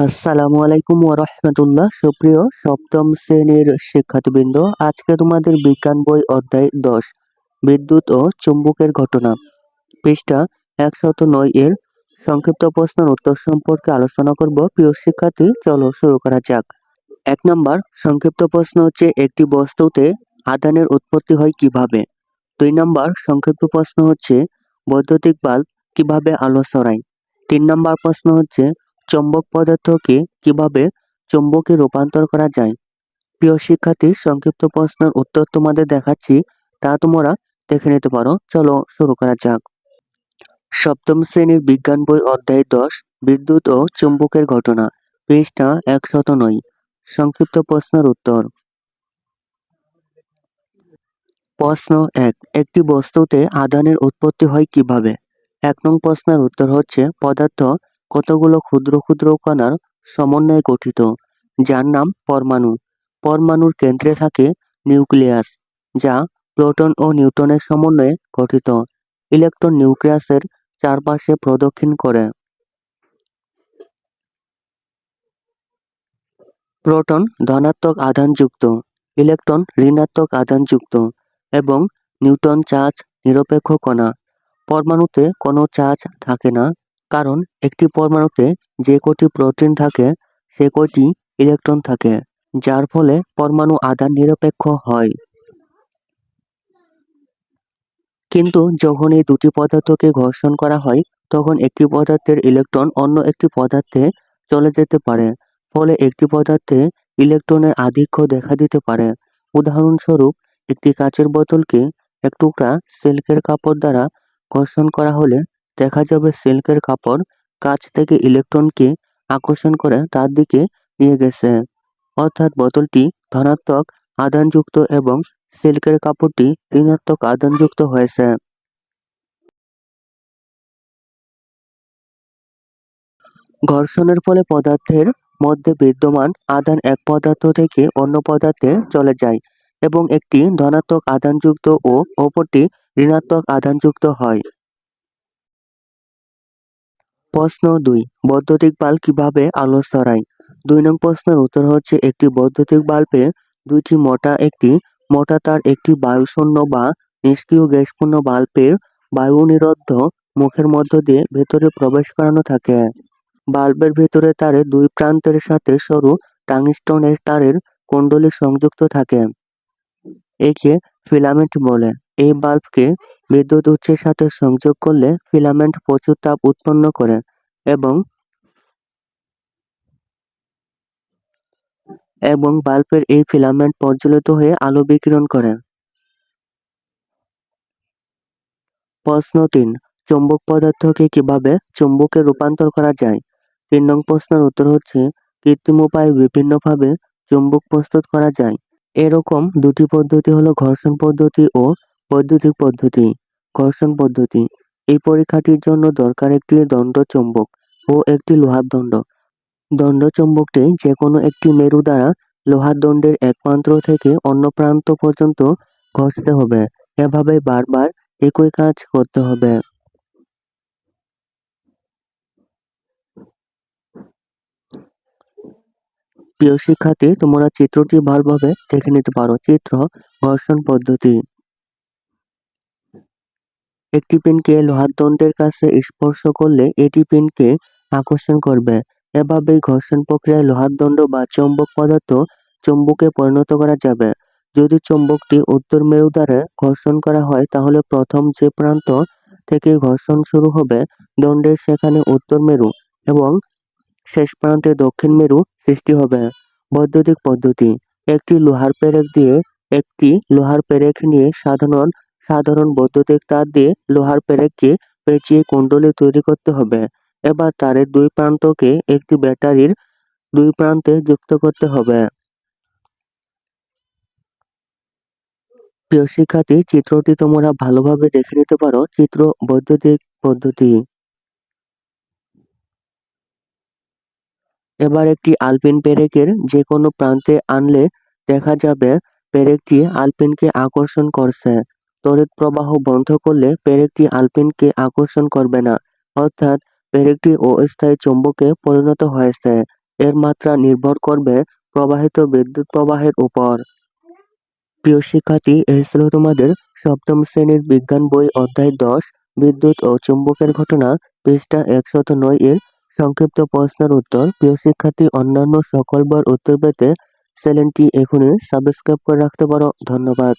আসসালামু আলাইকুম ওরহমতুল্লাহ সুপ্রিয় সপ্তম শ্রেণির শিক্ষার্থীবৃন্দ, আজকে তোমাদের বিজ্ঞান বই অধ্যায় দশ, বিদ্যুৎ ও চুম্বকের ঘটনা। পৃষ্ঠা একশত নয় এর সংক্ষিপ্ত প্রশ্নের উত্তর সম্পর্কে আলোচনা করব। প্রিয় শিক্ষার্থী, চলো শুরু করা যাক। এক নম্বর, সংক্ষিপ্ত প্রশ্ন হচ্ছে, একটি বস্তুতে আদানের উৎপত্তি হয় কীভাবে? দুই নম্বর, সংক্ষিপ্ত প্রশ্ন হচ্ছে, বৈদ্যুতিক বাল্ব কীভাবে আলো ছড়ায়? তিন নম্বর প্রশ্ন হচ্ছে চৌম্বক পদার্থকে কীভাবে চুম্বকে রূপান্তর করা যায়? প্রিয় শিক্ষার্থী, সংক্ষিপ্ত প্রশ্নের উত্তর তোমাদের দেখাচ্ছি, তা তোমরা দেখে নিতে পারো। চলো শুরু করা যাক। সপ্তম শ্রেণির বিজ্ঞান বই অধ্যায় দশ, বিদ্যুৎ ও চুম্বকের ঘটনা, পৃষ্ঠা একশত নয়। সংক্ষিপ্ত প্রশ্নের উত্তর। প্রশ্ন এক, একটি বস্তুতে আদানের উৎপত্তি হয় কীভাবে? এক নং প্রশ্নের উত্তর হচ্ছে, পদার্থ কতগুলো ক্ষুদ্র ক্ষুদ্র কণার সমন্বয়ে গঠিত, যার নাম পরমাণু। পরমাণুর কেন্দ্রে থাকে নিউক্লিয়াস, যা প্রোটন ও নিউটনের সমন্বয়ে গঠিত। ইলেকট্রন নিউক্লিয়াসের চারপাশে প্রদক্ষিণ করে। প্রোটন ধনাত্মক আধানযুক্ত, ইলেকট্রন ঋণাত্মক আধানযুক্ত এবং নিউটন চার্জ নিরপেক্ষ কণা। পরমাণুতে কোনো চার্জ থাকে না কারণ একটি পরমাণুতে যে কটি প্রোটিন থাকে, সে কটি ইলেকট্রন থাকে, যার ফলে পরমাণু আধান নিরপেক্ষ হয়। কিন্তু যখন এই দুটি পদার্থকে ঘর্ষণ করা হয়, তখন একটি পদার্থের ইলেকট্রন অন্য একটি পদার্থে চলে যেতে পারে, ফলে একটি পদার্থে ইলেকট্রনের আধিক্য দেখা দিতে পারে। উদাহরণস্বরূপ, একটি কাচের বোতলকে এক টুকরা সিল্কের কাপড় দ্বারা ঘর্ষণ করা হলে দেখা যাবে সিল্কের কাপড় কাচ থেকে ইলেকট্রনকে আকর্ষণ করে তার দিকে নিয়ে গেছে। অর্থাৎ বোতলটি ধনাত্মক, আধানযুক্ত এবং সিল্কের কাপড়টি ঋণাত্মক, আধানযুক্ত হয়েছে। ঘর্ষণের ফলে পদার্থের মধ্যে বিদ্যমান আধান এক পদার্থ থেকে অন্য পদার্থে চলে যায় এবং একটি ধনাত্মক, আধানযুক্ত ও অপরটি ঋণাত্মক, আধানযুক্ত হয়। প্রশ্ন দুই, বৈদ্যুতিক বাল্ব কীভাবে আলো ছড়ায়? দুই নং প্রশ্নের উত্তর হচ্ছে একটি বৈদ্যুতিক বাল্বে দুইটি মোটা, একটি মোটা তার একটি বায়ুশূন্য বা নিষ্ক্রিয় গ্যাসপূর্ণ বাল্বের বায়ুনিরোধ মুখের মধ্য দিয়ে ভেতরে প্রবেশ করানো থাকে। বাল্বের ভেতরে তারের দুই প্রান্তের সাথে সরু টাংস্টনের তারের কুণ্ডলী সংযুক্ত থাকে। একে ফিলামেন্ট বলে। এই বাল্বকে বিদ্যুৎ উৎসের সাথে সংযোগ করলে ফিলামেন্ট প্রচুর তাপ উৎপন্ন করে এবং এবং বাল্বের এই ফিলামেন্ট প্রজ্বলিত হয়ে আলো বিকিরণ করে। প্রশ্ন তিন, চুম্বক পদার্থকে কীভাবে চুম্বকে রূপান্তর করা যায়? তিন নং প্রশ্নের উত্তর হচ্ছে, কৃত্রিম উপায়ে বিভিন্নভাবে চুম্বক প্রস্তুত করা যায়। এরকম দুটি পদ্ধতি হলো ঘর্ষণ পদ্ধতি ও বৈদ্যুতিক পদ্ধতি, ঘর্ষণ পদ্ধতি। এই পরীক্ষাটির জন্য দরকার একটি দণ্ড চুম্বক ও একটি লোহার দণ্ড। দণ্ড চুম্বকটি যে কোনো একটি মেরু দ্বারা লোহার দণ্ডের এক প্রান্ত থেকে অন্য প্রান্ত পর্যন্ত ঘষতে হবে। এভাবে বারবার একই কাজ করতে হবে। প্রিয় শিক্ষার্থী, তোমরা চিত্রটি ভালোভাবে দেখে নিতে পারো। চিত্র, ঘর্ষণ পদ্ধতি। একটি পিনকে লোহার দণ্ডের কাছে স্পর্শ করলে এটি পিনকে আকর্ষণ করবে। এভাবেই ঘর্ষণ প্রক্রিয়ায় লোহার দণ্ড বা চৌম্বক পদার্থ চুম্বকে পরিণত করা যাবে। যদি চুম্বকটি উত্তর মেরু দ্বারা ঘর্ষণ করা হয়, তাহলে প্রথম যে প্রান্ত থেকে ঘর্ষণ শুরু হবে, দণ্ডের সেখানে উত্তর মেরু এবং শেষ প্রান্তে দক্ষিণ মেরু সৃষ্টি হবে। বৈদ্যুতিক পদ্ধতি, একটি লোহার পেরেক দিয়ে একটি লোহার পেরেক নিয়ে সাধারণ সাধারণ বৈদ্যুতিক তার দিয়ে লোহার পেরেককে পেঁচিয়ে কুণ্ডলী তৈরি করতে হবে। এবার তারের দুই প্রান্তকে একটি ব্যাটারির দুই প্রান্তে যুক্ত করতে হবে। প্রিয় শিক্ষার্থী, চিত্রটি তোমরা ভালোভাবে দেখে নিতে পারো। চিত্র বৈদ্যুতিক পদ্ধতি। এবার একটি আলপিন পেরেকের যে কোনো প্রান্তে আনলে দেখা যাবে পেরেকটি আলপিনকে আকর্ষণ করছে। তড়িৎ প্রবাহ বন্ধ করলে পেরেকটি আলপিনকে আকর্ষণ করবে না, অর্থাৎ পেরেকটি অস্থায়ী চুম্বকে পরিণত হয়েছে। এর মাত্রা নির্ভর করবে প্রবাহিত বিদ্যুৎ প্রবাহের উপর। প্রিয় শিক্ষার্থী, এই ছিল তোমাদের সপ্তম শ্রেণির বিজ্ঞান বই অধ্যায় দশ, বিদ্যুৎ ও চুম্বকের ঘটনা, পৃষ্ঠা একশত নয় এর সংক্ষিপ্ত প্রশ্নের উত্তর। প্রিয় শিক্ষার্থী, অন্যান্য সকল বার উত্তর পেতে চ্যানেলটি এখনই সাবস্ক্রাইব করে রাখতে পারো। ধন্যবাদ।